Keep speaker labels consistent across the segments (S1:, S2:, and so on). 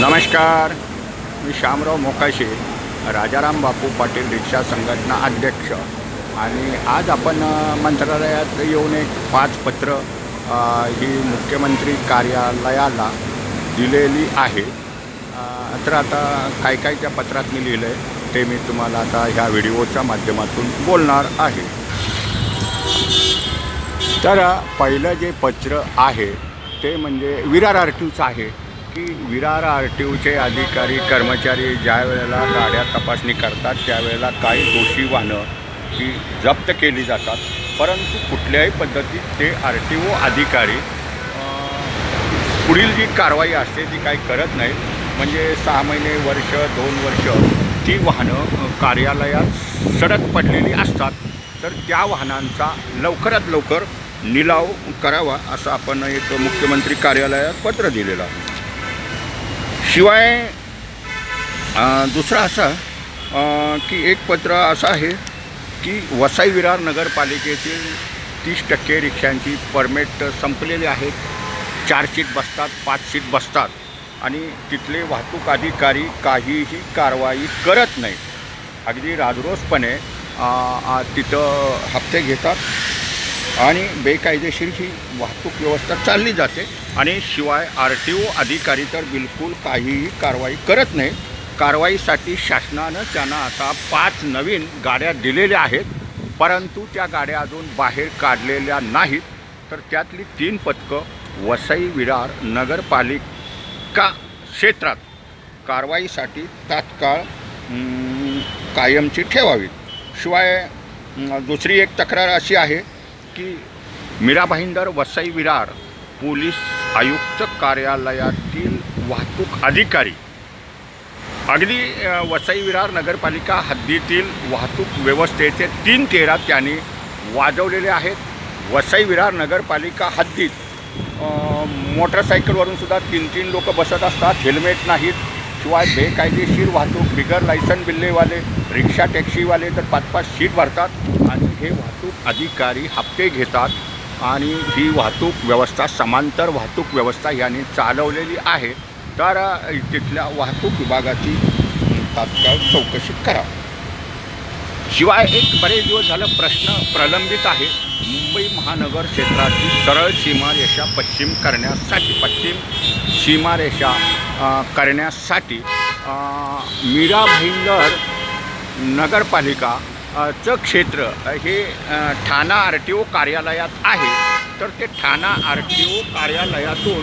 S1: नमस्कार. मी श्यामराव मोकाशे राजाराम बापू पाटील रिक्षा संघटना अध्यक्ष. आणि आज आपण मंत्रालयात येऊन एक पाच पत्र ही मुख्यमंत्री कार्यालयाला दिलेली आहे. तर आता काय काय त्या पत्रात मी लिहिलं आहे ते मी तुम्हाला आता ह्या व्हिडिओच्या माध्यमातून बोलणार आहे. तर पहिलं जे पत्र आहे ते म्हणजे विरार आर आहे. की विरार आर टी ओचे अधिकारी कर्मचारी ज्या वेळेला गाड्या तपासणी करतात त्यावेळेला काही दोषी वाहनं ही जप्त केली जातात. परंतु कुठल्याही पद्धतीत ते आर टी ओ अधिकारी पुढील जी कारवाई असते ती काही करत नाही म्हणजे सहा महिने वर्ष दोन वर्ष ती वाहनं कार्यालयात सडक पडलेली असतात. तर त्या वाहनांचा लवकरात लवकर निलाव करावा असं आपण एक मुख्यमंत्री कार्यालयात पत्र दिलेलं आहे. शिवाय दुसरा दुसरं असं की एक पत्र असं आहे की वसई विरार नगरपालिकेतील तीस टक्के रिक्षांची परमिट संपलेली आहेत चार सीट बसतात पाच सीट बसतात आणि तिथले वाहतूक अधिकारी काहीही कारवाई करत नाही अगदी राजरोसपणे तिथं हप्ते घेतात आणि बेकायदेशीर ही वाहतूक व्यवस्था चालली जाते. आणि शिवाय आर टी ओ अधिकारी तर बिलकुल काहीही कारवाई करत नाही. कारवाईसाठी शासनानं त्यांना आता पाच नवीन गाड्या दिलेल्या आहेत. परंतु त्या गाड्या अजून बाहेर काढलेल्या नाहीत. तर त्यातली तीन पथकं वसई विरार नगरपालिका क्षेत्रात कारवाईसाठी तात्काळ कायमची ठेवावीत. शिवाय दुसरी एक तक्रार अशी आहे की मीरा भाईंदर वसई विरार पोलीस आयुक्त कार्यालयातील वाहतूक अधिकारी. अगदी वसई विरार नगरपालिका हद्दीतील वाहतूक व्यवस्थेचे तीन तेरा त्यांनी वाजवलेले आहेत. वसई विरार नगरपालिका हद्दीत मोटरसायकलवरून सुद्धा तीन तीन लोक बसत असतात. हेल्मेट नाहीत. शिवाय बेकायदेशीर वाहतूक बिगर लायसन बिल्लेवाले रिक्षा टॅक्सीवाले तर पाच पाच सीट भरतात. आणि हे वाहतूक अधिकारी हप्ते घेतात. आणि ही वाहतूक व्यवस्था समांतर वाहतूक व्यवस्था याने चालवलेली आहे. तर तिथल्या वाहतूक विभागाची तात्काळ चौकशी करा. शिवाय एक बरेच दिवस झालं प्रश्न प्रलंबित आहे. मुंबई महानगर क्षेत्राची सरळ सीमारेषा पश्चिम करण्यासाठी पश्चिम सीमारेषा करण्यासाठी मीरा भाईंदर नगरपालिका चं क्षेत्र हे ठाणा आर टी ओ कार्यालयात आहे. तर ते ठाणा आर टी ओ कार्यालयातून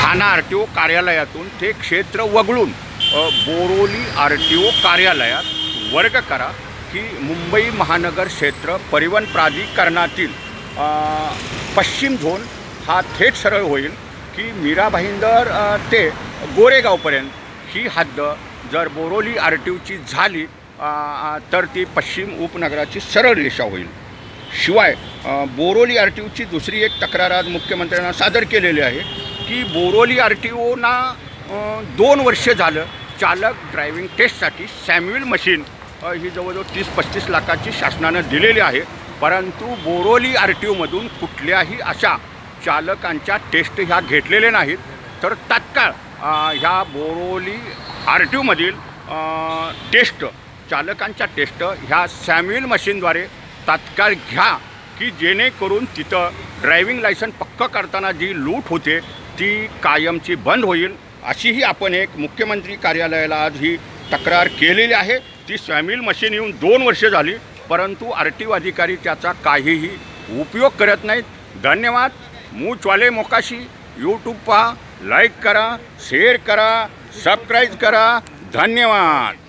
S1: ठाणा आर टी ओ कार्यालयातून ते क्षेत्र वगळून बोरोली आर टी ओ कार्यालयात वर्ग करा की मुंबई महानगर क्षेत्र परिवहन प्राधिकरणातील पश्चिम झोन हा थेट सरळ होईल की मीरा भाईंदर ते गोरेगावपर्यंत ही हद्द जर बोरोली आर टी ओची झाली तर ती पश्चिम उपनगराची सरळ रेषा होईल. शिवाय बोरोली आर टी ओची दुसरी एक तक्रार आज मुख्यमंत्र्यांना सादर केलेली आहे की बोरोली आर टी ओना दोन वर्ष झालं चालक ड्रायव्हिंग टेस्टसाठी सॅम्युअल मशीन ही जवळजवळ तीस पस्तीस लाखाची शासनानं दिलेली आहे. परंतु बोरोली आर टी ओमधून कुठल्याही अशा चालकांच्या टेस्ट ह्या घेतलेल्या नाहीत. तर तात्काळ ह्या बोरोली आर टी ओमधील टेस्ट चालकांच्या टेस्ट ह्या सॅम्युअल मशीनद्वारे तात्काळ घ्या की जेणेकरून तिथं ड्रायव्हिंग लायसन पक्क करताना जी लूट होते ती कायमची बंद होईल. अशीही आपण एक मुख्यमंत्री कार्यालयाला आज ही तक्रार केलेली आहे. ती सॅम्युअल मशीन येऊन दोन वर्ष झाली परंतु आर टी ओ अधिकारी त्याचा काहीही उपयोग करत नाहीत. धन्यवाद. मूचवाले मोकाशी. यूट्यूब पहा लाईक करा शेअर करा सबस्क्राईब करा. धन्यवाद.